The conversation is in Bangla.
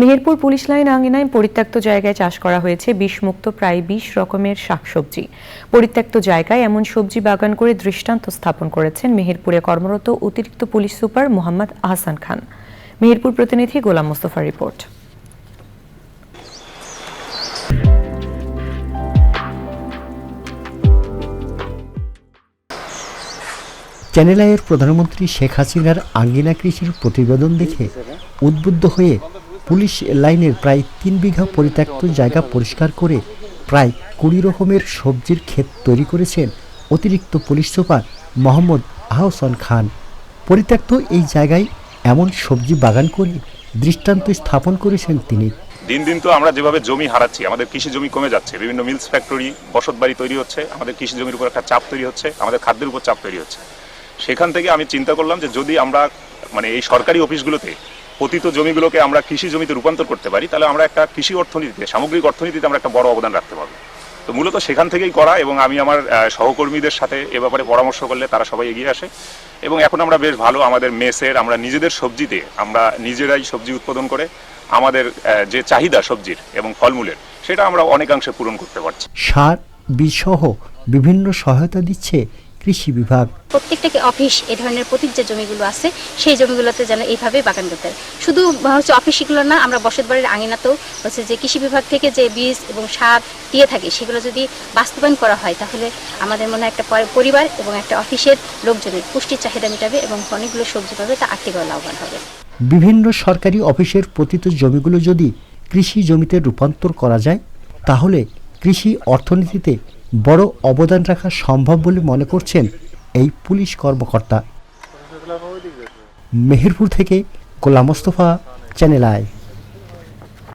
মেহেরপুর পুলিশ লাইন আঙ্গিনায় পরিত্যক্ত জায়গায় চাষ করা হয়েছে বিষমুক্ত প্রায় বিশ রকমের শাকসবজি। পরিত্যক্ত জায়গায় এমন সবজি বাগান করে দৃষ্টান্ত স্থাপন করেছেন মেহেরপুরে কর্মরত অতিরিক্ত পুলিশ সুপার মোহাম্মদ আহসান খান। মেহেরপুর প্রতিনিধি গোলাম মোস্তফা রিপোর্ট। চ্যানেল আইয়ের প্রধানমন্ত্রী শেখ হাসিনার আঙ্গিনা কৃষির প্রতিবেদন দেখে উদ্বুদ্ধ হয়ে পুলিশ লাইনের প্রায় তিন বিঘা পরিত্যক্ত জায়গা পরিষ্কার করে প্রায় কুড়ি রকমের সবজির ক্ষেত তৈরি করেছেন অতিরিক্ত পুলিশ সুপার মোহাম্মদ আহসান খান। পরিত্যক্ত এই জায়গায় এমন সবজি বাগান করে দৃষ্টান্ত স্থাপন করেছেন তিনি। দিন দিন তো আমরা যেভাবে জমি হারাচ্ছি, আমাদের কৃষি জমি কমে যাচ্ছে, বিভিন্ন মিলস ফ্যাক্টরি, বসত বাড়ি তৈরি হচ্ছে, আমাদের কৃষি জমির উপর একটা চাপ তৈরি হচ্ছে, আমাদের খাদ্যের উপর চাপ তৈরি হচ্ছে। সেখান থেকে আমি চিন্তা করলাম যে যদি আমরা মানে এই সরকারি অফিসগুলোতে পতিত জমিগুলোকে আমরা কৃষি জমিতে রূপান্তর করতে পারি, তাহলে আমরা একটা কৃষি অর্থনীতিতে, সামগ্রিক অর্থনীতিতে আমরা একটা বড় অবদান রাখতে পারব। তো মূলত সেখান থেকেই করা এবং আমি আমার সহকর্মীদের সাথে এ ব্যাপারে পরামর্শ করলে তারা সবাই এগিয়ে আসে। এবং এখন আমরা বেশ ভালো আমাদের মেসের, আমরা নিজেদের সবজিতে, আমরা নিজেরাই সবজি উৎপাদন করে আমাদের যে চাহিদা সবজির এবং ফলমূলের, সেটা আমরা অনেকাংশে পূরণ করতে পারছি। সার বিষহ বিভিন্ন সহায়তা দিচ্ছে কৃষি বিভাগ। প্রত্যেকটাকে অফিস এ ধরনের পতিত যে জমিগুলো আছে সেই জমিগুলোতে যেন এইভাবে বাগান করতে হয় শুধু হচ্ছে অফিসগুলো না আমরা বসত বাড়ির আঙিনাতেও হচ্ছে যে কৃষি বিভাগ থেকে যে বীজ এবং সার দিয়ে থাকে সেগুলো যদি বাস্তবায়ন করা হয় তাহলে আমাদের মনে হয় একটা পরিবার এবং একটা অফিসের লোকজনের পুষ্টির চাহিদা মেটাবে এবং অনেকগুলো সবজি পাবে তা আর্থিকভাবে লাভবান হবে। বিভিন্ন সরকারি অফিসের পতিত জমিগুলো যদি কৃষি জমিতে রূপান্তর করা যায় তাহলে কৃষি অর্থনীতিতে বড় অবদান রাখা সম্ভব বলে মনে করছেন এই পুলিশ কর্মকর্তা। মেহেরপুর থেকে গোলাম মোস্তফা, চ্যানেল আই।